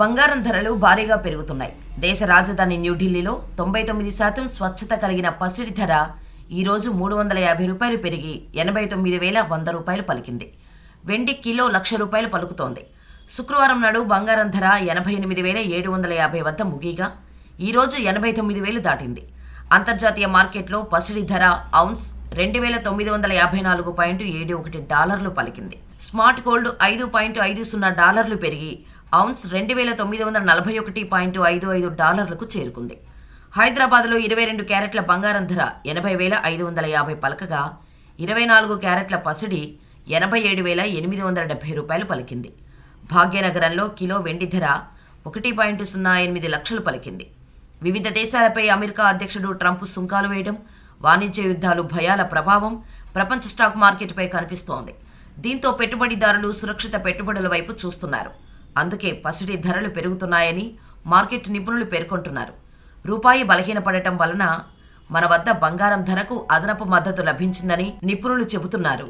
బంగారం ధరలు భారీగా పెరుగుతున్నాయి. దేశ రాజధాని న్యూఢిల్లీలో తొంభై తొమ్మిది శాతం స్వచ్ఛత కలిగిన పసిడి ధర ఈరోజు మూడు వందల యాభై రూపాయలు పెరిగి ఎనభై తొమ్మిది వేల వంద రూపాయలు పలికింది. వెండి కిలో లక్ష రూపాయలు పలుకుతోంది. శుక్రవారం నాడు బంగారం ధర ఎనభై ఎనిమిది వేల ఏడు వందల యాభై వద్ద ముగిగా ఈరోజు ఎనభై తొమ్మిది వేలు దాటింది. అంతర్జాతీయ మార్కెట్లో పసిడి ధర ఔన్స్ రెండు వేల తొమ్మిది వందల యాభై నాలుగు పాయింట్ ఏడు ఒకటి డాలర్లు పలికింది. స్మార్ట్ గోల్డ్ ఐదు పాయింట్ ఐదు సున్నా డాలర్లు పెరిగి ఔన్స్ రెండు వేల తొమ్మిది వందల నలభై ఒకటి పాయింట్ ఐదు ఐదు డాలర్లకు చేరుకుంది. హైదరాబాద్లో ఇరవై రెండు క్యారెట్ల బంగారం ధర ఎనభై వేల ఐదు వందల యాభై పలకగా ఇరవై నాలుగు క్యారెట్ల పసిడి ఎనభై ఏడు వేల ఎనిమిది వందల డెబ్బై రూపాయలు పలికింది. భాగ్యనగరంలో కిలో వెండి ధర ఒకటి పాయింట్ సున్నా ఎనిమిది లక్షలు పలికింది. వివిధ దేశాలపై అమెరికా అధ్యక్షుడు ట్రంప్ సుంకాలు వేయడం వాణిజ్య యుద్ధాలు భయాల ప్రభావం ప్రపంచ స్టాక్ మార్కెట్పై కనిపిస్తోంది. దీంతో పెట్టుబడిదారులు సురక్షిత పెట్టుబడుల వైపు చూస్తున్నారు. అందుకే పసిడి ధరలు పెరుగుతున్నాయని మార్కెట్ నిపుణులు పేర్కొంటున్నారు. రూపాయి బలహీనపడటం వలన మన వద్ద బంగారం ధరకు అదనపు మద్దతు లభించిందని నిపుణులు చెబుతున్నారు.